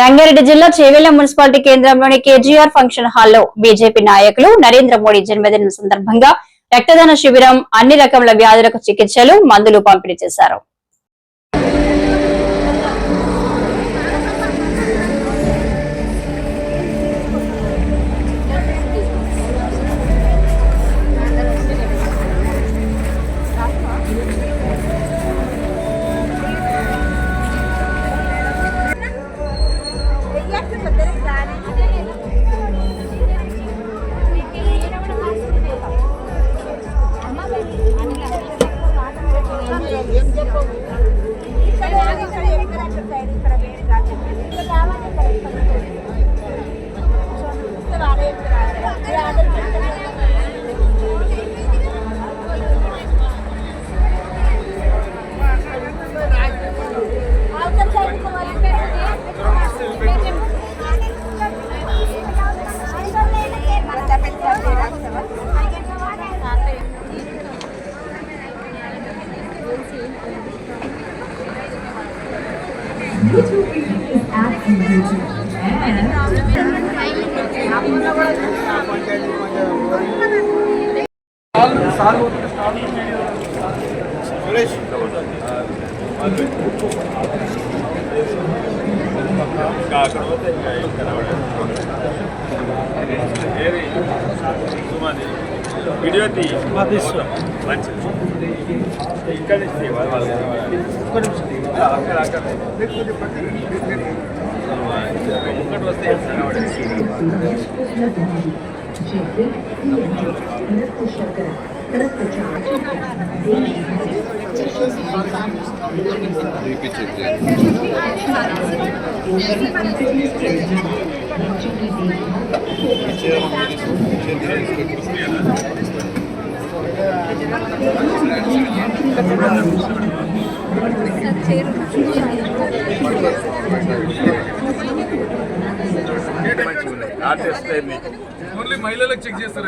రంగారెడ్డి జిల్లా చేవెళ్ళ మున్సిపాలిటీ కేంద్రంలోని KGR function హాల్లో బీజేపీ నాయకులు నరేంద్ర మోడీ జన్మదినం సందర్భంగా రక్తదాన శిబిరం అన్ని రకముల వ్యాధులకు చికిత్సలు మందులు పంపిణీ చేశారు. వీడియో తీ మంచిది ఇక్కడ నుంచి వాళ్ళ అక్కడ అక్కడ ముక్కటి వస్తే మంచిగా ఉన్నాయి ఆర్టిస్ట్ అన్ని ఓన్లీ మహిళలకు చెక్ చేస్తారు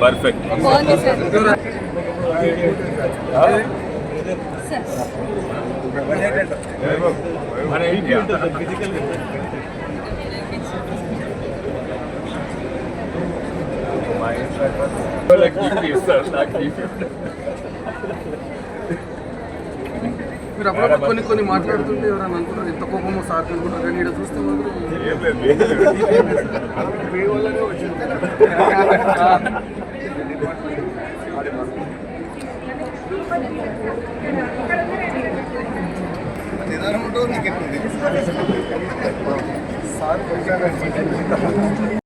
పర్ఫెక్ట్ మన ఇండియా. మీరు అప్పుడప్పుడు కొన్ని కొన్ని మాట్లాడుతుంటే ఎవరైనా అనుకుంటారు ఎంత కోపమో సార్ అనుకుంటారు కానీ ఇక్కడ చూస్తే మాత్రం ఏం లేదు, ఏం లేదు.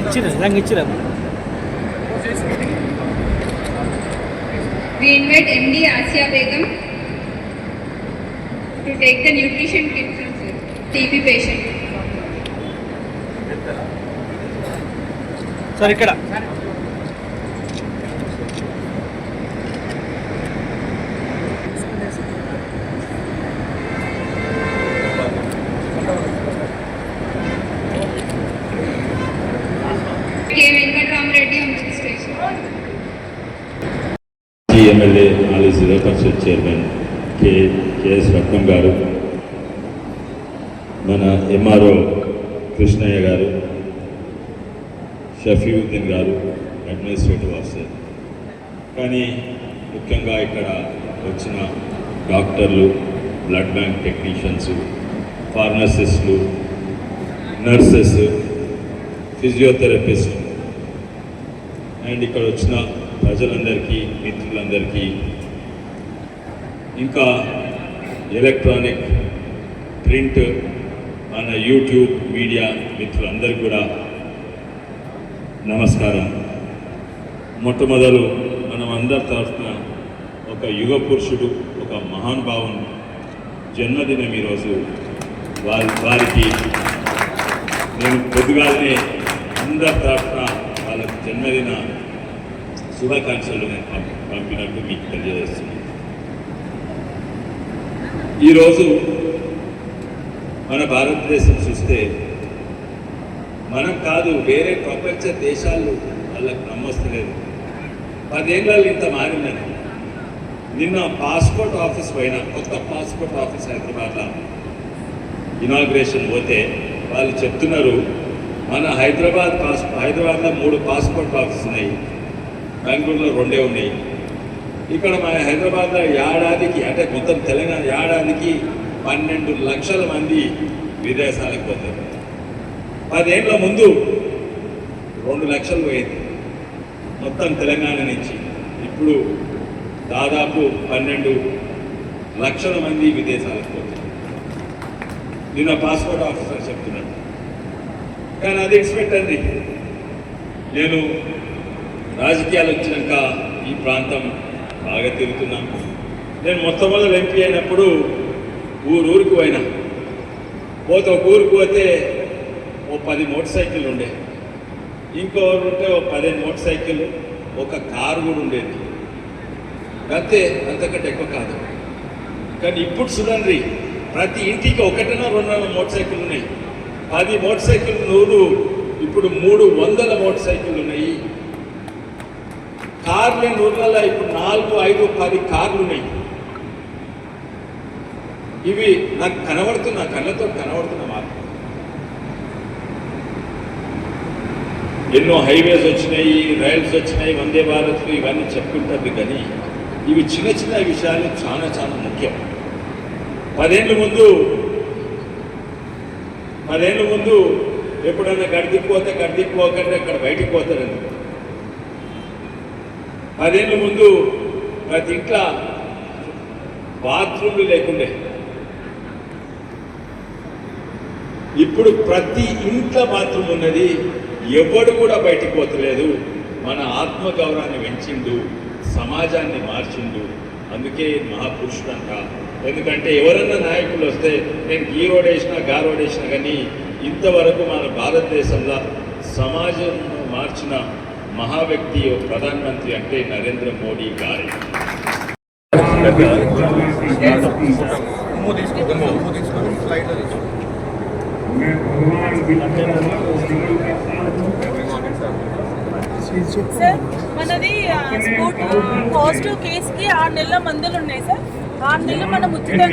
ఇచ్చిన రంగు ఇచ్చిరా We invite MD Asya Begum to take the nutrition kit from sir. TB patient. Sir ఇక్కడ ఎమ్మెల్యే మాలి zilla parishad chairman K KS Ratnam garu మన ఎంఆర్ఓ కృష్ణయ్య గారు షఫీవుద్దీన్ గారు అడ్మినిస్ట్రేటివ్ ఆఫీసర్. కానీ ముఖ్యంగా ఇక్కడ వచ్చిన డాక్టర్లు బ్లడ్ బ్యాంక్ టెక్నీషియన్స్ ఫార్మసిస్టులు నర్సెస్ ఫిజియోథెరపిస్ట్ అండ్ ఇక్కడ వచ్చిన ప్రజలందరికీ మిత్రులందరికీ ఇంకా ఎలక్ట్రానిక్ ప్రింట్ మన యూట్యూబ్ మీడియా మిత్రులందరికీ కూడా నమస్కారం. మొట్టమొదలు మనం అందరి తరఫున ఒక యుగ పురుషుడు ఒక మహానుభావం జన్మదినం ఈరోజు వారి వారికి నేను పొద్దుగాలనే అందరి తరఫున వాళ్ళకి జన్మదిన శుభాకాంక్షలు నేను పంపినట్టు మీకు తెలియజేస్తున్నాను ఈరోజు మన భారతదేశం చూస్తే మనం కాదు వేరే ప్రపంచ దేశాలు వాళ్ళకి నమ్మొస్తలేదు. పదేళ్ళలో ఇంత మారిందని. నిన్న పాస్పోర్ట్ ఆఫీస్ పైన కొత్త పాస్పోర్ట్ ఆఫీస్ హైదరాబాద్లో ఇనాగ్రేషన్ పోతే వాళ్ళు చెప్తున్నారు మన హైదరాబాద్ పాస్ హైదరాబాద్లో మూడు పాస్పోర్ట్ ఆఫీస్ ఉన్నాయి. బెంగళూరులో రెండే ఉన్నాయి. ఇక్కడ మన హైదరాబాద్లో ఏడాదికి అంటే మొత్తం తెలంగాణ ఏడాదికి పన్నెండు లక్షల మంది విదేశాలకు పోతారు. పదేళ్ళ ముందు రెండు లక్షలు పోయింది. మొత్తం తెలంగాణ నుంచి. ఇప్పుడు దాదాపు పన్నెండు లక్షల మంది విదేశాలకు పోతారు. నిన్న పాస్పోర్ట్ ఆఫీసర్ చెప్తున్నాడు. కానీ అది ఎక్స్పెక్టండి నేను రాజకీయాలు వచ్చినాక ఈ ప్రాంతం బాగా తిరుగుతున్నాం. నేను మొట్టమొదటి ఎంపీ అయినప్పుడు ఊరు ఊరికి పోయినా. పోతే ఒక ఊరికి పోతే ఓ పది మోటార్ సైకిల్ ఉండే. ఇంకో ఊరు ఉంటే ఓ పదిహేను మోటార్ సైకిల్ ఒక కారు కూడా ఉండేది. అంతే అంతకంటే ఎక్కువ కాదు. కానీ ఇప్పుడు చూడండి ప్రతి ఇంటికి ఒకటినో రెండు మోటార్ సైకిల్ ఉన్నాయి. పది మోటార్ సైకిల్ నూరు ఇప్పుడు మూడు వందల మోటార్ సైకిల్ ఉన్నాయి. కార్లు ఊర్లలో ఇప్పుడు నాలుగు ఐదు పది కార్లు ఉన్నాయి. ఇవి నాకు కనబడుతున్న కళ్ళతో కనబడుతున్న మార్పు ఎన్నో హైవేస్ వచ్చినాయి రైల్స్ వచ్చినాయి వందే భారత్లు ఇవన్నీ చెప్పుకుంటుంది కానీ ఇవి చిన్న చిన్న విషయాలు చాలా చాలా ముఖ్యం. పదేళ్ళ ముందు పదేళ్ళ ముందు ఎప్పుడైనా గడిదిపోతే గడిదిపోకంటే అక్కడ బయటికి పోతారని పదేళ్ళ ముందు ప్రతి ఇంట్లో బాత్రూమ్లు లేకుండే. ఇప్పుడు ప్రతి ఇంట్లో బాత్రూమ్ ఉన్నది ఎవడు కూడా బయటికి పోతలేదు. మన ఆత్మగౌరవాన్ని పెంచిండు సమాజాన్ని మార్చిండు. అందుకే మహాపురుషుడు అంట. ఎందుకంటే ఎవరన్నా నాయకులు వస్తే నేను ఈ రోడ్ వేసినా గా రోడ్ వేసినా కానీ ఇంతవరకు మన భారతదేశంలో సమాజం మార్చిన మహా వ్యక్తి ప్రధానమంత్రి అంటే నరేంద్ర మోడీ గారే. సార్ మనది స్పోర్ట్ పాజిటివ్ కేసుకి ఆరు నెలల మందులు ఉన్నాయి సార్ ఆరు నెలలు మనం ఉచితం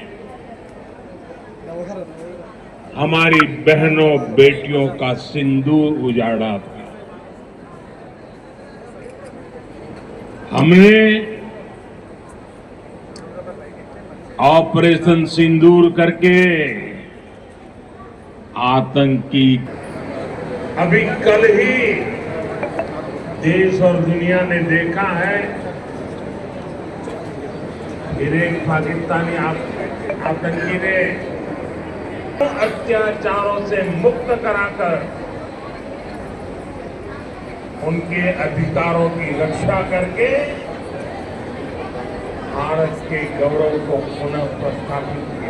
हमारी बहनों, बेटियों का सिंदूर उजाड़ा था। हमने ऑपरेशन सिंदूर करके आतंकी अभी कल ही देश और दुनिया ने देखा है फिर एक पाकिस्तानी आतंकी ने अत्याचारों से मुक्त कराकर उनके अधिकारों की रक्षा करके भारत के गौरव को पुनः प्रस्थापित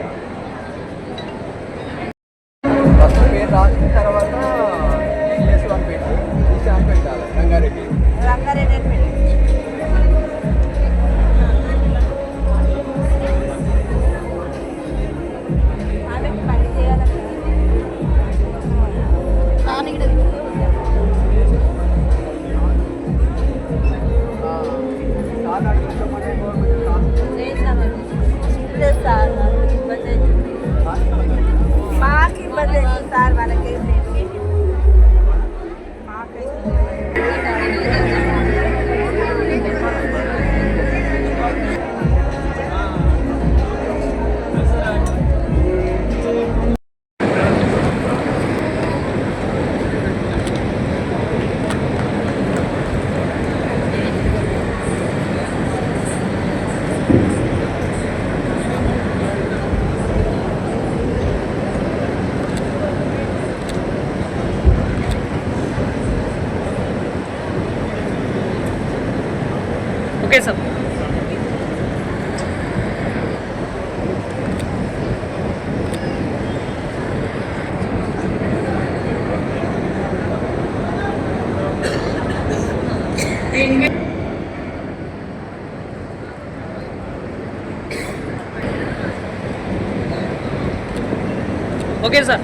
ఓకే సార్.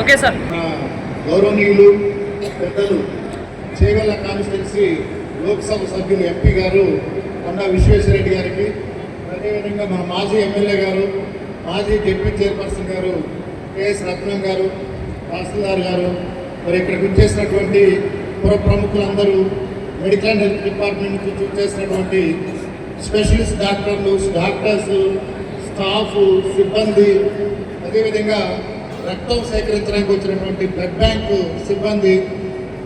Okay sir. గౌరవనీయులు పెద్దలు చేగల కాన్స్టిట్యున్సీ లోక్సభ సభ్యులు ఎంపీ గారు కొండా విశ్వేశ్వరరెడ్డి గారికి అదేవిధంగా మన మాజీ ఎమ్మెల్యే గారు మాజీ డిప్యూటీ చైర్పర్సన్ గారు కేఎస్ రత్నం గారు తహసీల్దార్ గారు మరి ఇక్కడికి వచ్చేసినటువంటి పుర ప్రముఖులందరూ మెడికల్ అండ్ హెల్త్ డిపార్ట్మెంట్ నుంచి వచ్చేసినటువంటి స్పెషలిస్ట్ డాక్టర్లు డాక్టర్స్ స్టాఫ్ సిబ్బంది అదేవిధంగా రక్తం సేకరించడానికి వచ్చినటువంటి బ్లడ్ బ్యాంకు సిబ్బంది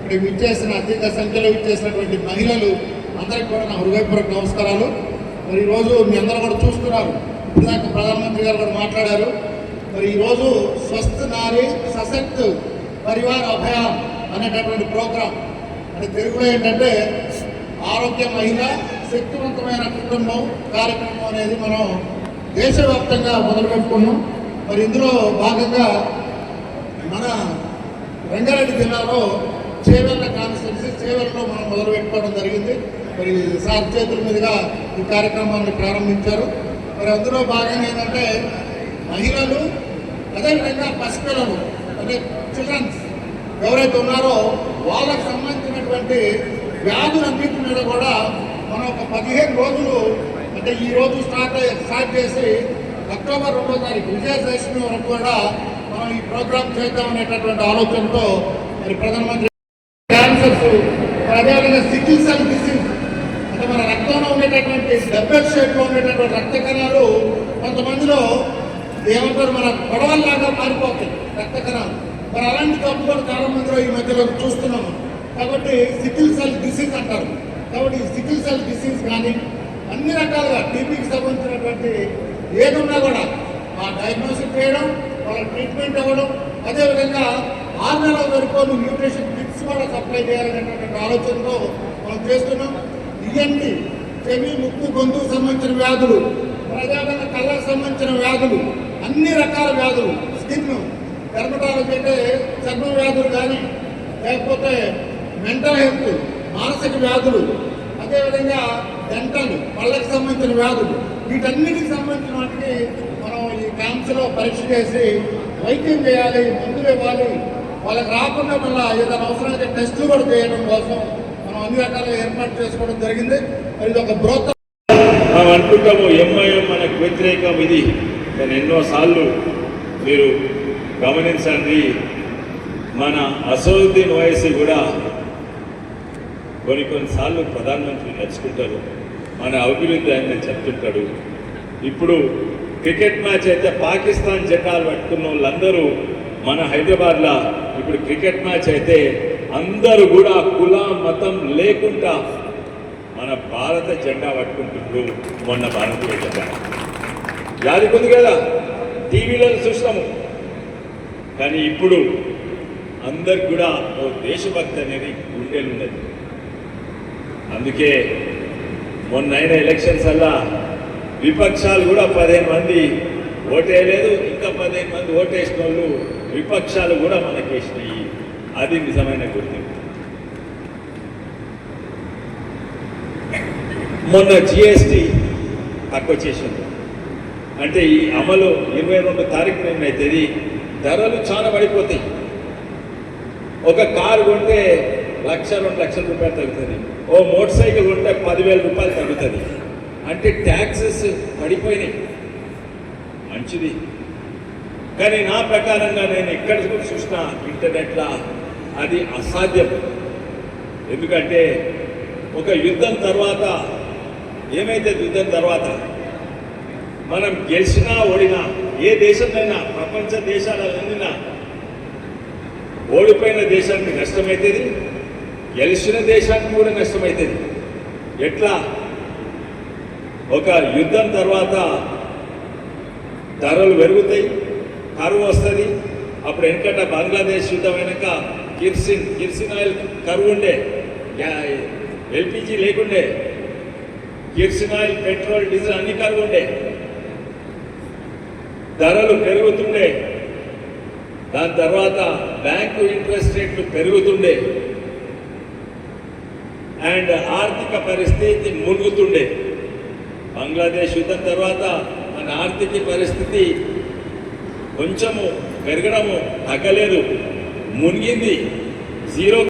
ఇక్కడ విచ్చేసిన అత్యధిక సంఖ్యలో విచ్చేసినటువంటి మహిళలు అందరికీ కూడా నా హృదయపూర్వక నమస్కారాలు. మరి ఈరోజు మీ అందరూ కూడా చూస్తున్నారు. ఇందాక ప్రధానమంత్రి గారు కూడా మాట్లాడారు. మరి ఈరోజు స్వస్థ నారి సశక్త్ పరివార అభయాన్ అనేటటువంటి ప్రోగ్రాం. అంటే తెలుగులో ఏంటంటే ఆరోగ్య మహిళ శక్తివంతమైన కుటుంబం కార్యక్రమం అనేది మనం దేశవ్యాప్తంగా మొదలుపెట్టుకున్నాం. మరి ఇందులో భాగంగా మన రంగారెడ్డి జిల్లాలో చేవెళ్ళ కాన్స్టిట్యున్సీ చేవెళ్ళలో మనం మొదలు పెట్టుకోవడం జరిగింది. మరి సార్ చేతుల మీదుగా ఈ కార్యక్రమాన్ని ప్రారంభించారు. మరి అందులో భాగంగా ఏంటంటే మహిళలు అదేవిధంగా పసిపిల్లలు అంటే చిల్డ్రన్స్ ఎవరైతే ఉన్నారో వాళ్ళకు సంబంధించినటువంటి వ్యాధులన్నింటి మీద కూడా మనం ఒక పదిహేను రోజులు అంటే ఈ రోజు స్టార్ట్ స్టార్ట్ చేసి అక్టోబర్ రెండో తారీఖు విజయదశమి వరకు కూడా మనం ఈ ప్రోగ్రామ్ చేద్దాం అనేటటువంటి ఆలోచనతో మరి ప్రధానమంత్రి క్యాన్సర్స్ అదేవిధంగా సికిల్ సెల్ డిసీజ్ అంటే మన రక్తంలో ఉండేటటువంటి డెబ్బెట్ షేప్లో ఉండేటటువంటి రక్త కణాలు కొంతమందిలో ఏమంటారు మన గొడవల్లాగా మారిపోతాయి రక్త కణాలు. మరి అలాంటి తప్పు కూడా చాలా మందిలో ఈ మధ్యలో చూస్తున్నాము. కాబట్టి సికిల్ సెల్ డిసీజ్ అంటారు. కాబట్టి సిటీ సికిల్ సెల్ డిసీజ్ కానీ అన్ని రకాలుగా టీబీకి సంబంధించినటువంటి ఏదున్నా కూడా ఆ డయాగ్నోసిస్ చేయడం వాళ్ళ ట్రీట్మెంట్ అవ్వడం అదేవిధంగా ఆరు నెలల వరకు న్యూట్రిషన్ కిట్స్ కూడా సప్లై చేయాలనేటువంటి ఆలోచనతో మనం చేస్తున్నాం. ఇవన్నీ చెవి ముక్కు గొంతుకు సంబంధించిన వ్యాధులు ప్రజాతంగా కళ్ళకు సంబంధించిన వ్యాధులు అన్ని రకాల వ్యాధులు స్కిన్ డెర్మటాలజీ అంటే చర్మ వ్యాధులు కానీ లేకపోతే మెంటల్ హెల్త్ మానసిక వ్యాధులు అదేవిధంగా డెంటల్ పళ్ళకి సంబంధించిన వ్యాధులు. వీటన్నిటికి సంబంధించిన వాటికి మనం ఈ క్యాంప్స్లో పరీక్ష చేసి వైద్యం చేయాలి మందులు ఇవ్వాలి. వాళ్ళకి రాకుండా మళ్ళీ ఏదైనా అవసరమైతే టెస్టులు కూడా చేయడం కోసం మనం అన్ని రకాలుగా ఏర్పాటు చేసుకోవడం జరిగింది. మరి ఇది ఒక బ్రోత మనం అనుకుంటాము ఎంఐఎం మనకు వ్యతిరేకం ఇది. నేను ఎన్నోసార్లు మీరు గమనించండి మన అసౌద్దీన్ వయసు కూడా కొన్ని కొన్నిసార్లు ప్రధానమంత్రి నడుచుకుంటారు మన అభివృద్ధి ఆయన చెప్తుంటాడు. ఇప్పుడు క్రికెట్ మ్యాచ్ అయితే పాకిస్తాన్ జెండాలు పట్టుకున్న వాళ్ళందరూ మన హైదరాబాద్లో ఇప్పుడు క్రికెట్ మ్యాచ్ అయితే అందరూ కూడా కుల మతం లేకుండా మన భారత జెండా పట్టుకుంటున్నారు మొన్న భారతీయ జెండా. యాదికుంది కదా? టీవీలో చూస్తాము కానీ ఇప్పుడు అందరికి కూడా ఓ దేశభక్తి అనేది గుండెలు ఉన్నది అందుకే మొన్న అయిన ఎలక్షన్స్ అలా విపక్షాలు కూడా పదిహేను మంది ఓటేయలేదు ఇంకా పదిహేను మంది ఓటేసిన వాళ్ళు విపక్షాలు కూడా మనకేసినాయి. అది నిజమైన గుర్తింపు. మొన్న జిఎస్టి తక్కువ చేసింది అంటే ఈ అమలు ఇరవై రెండు తారీఖు ఏమైతుంది ధరలు చాలా పడిపోతాయి. ఒక కారు కొంటే లక్ష రెండు లక్షల రూపాయలు తగ్గుతుంది. ఓ మోటార్ సైకిల్ ఉంటే పదివేల రూపాయలు తగ్గుతుంది. అంటే ట్యాక్సెస్ పడిపోయినాయి. మంచిది. కానీ నా ప్రకారంగా నేను ఎక్కడ చూసినా ఇంటర్నెట్లో అది అసాధ్యం. ఎందుకంటే ఒక యుద్ధం తర్వాత ఏమైతే యుద్ధం తర్వాత మనం గెలిచినా ఓడినా ఏ దేశంలోనైనా ప్రపంచ దేశాలన్నినా ఓడిపోయిన దేశానికి నష్టమైతేది గెలిచిన దేశానికి కూడా నష్టమవుతుంది ఎట్లా? ఒక యుద్ధం తర్వాత ధరలు పెరుగుతాయి కరువు వస్తుంది. అప్పుడు వెనకట బంగ్లాదేశ్ యుద్ధం వెనక కిర్సిన్ కిర్సిన్ ఆయిల్ కరువు ఉండే. ఎల్పిజి లేకుండే. కిర్సిన్ ఆయిల్ పెట్రోల్ డీజిల్ అన్ని కరువు ఉండే. ధరలు పెరుగుతుండే. దాని తర్వాత బ్యాంకు ఇంట్రెస్ట్ రేట్లు పెరుగుతుండే. అండ్ ఆర్థిక పరిస్థితి మునుగుతుండే. బంగ్లాదేశ్ యుద్ధం తర్వాత మన ఆర్థిక పరిస్థితి కొంచెము పెరగడము తగ్గలేదు. మునిగింది. జీరో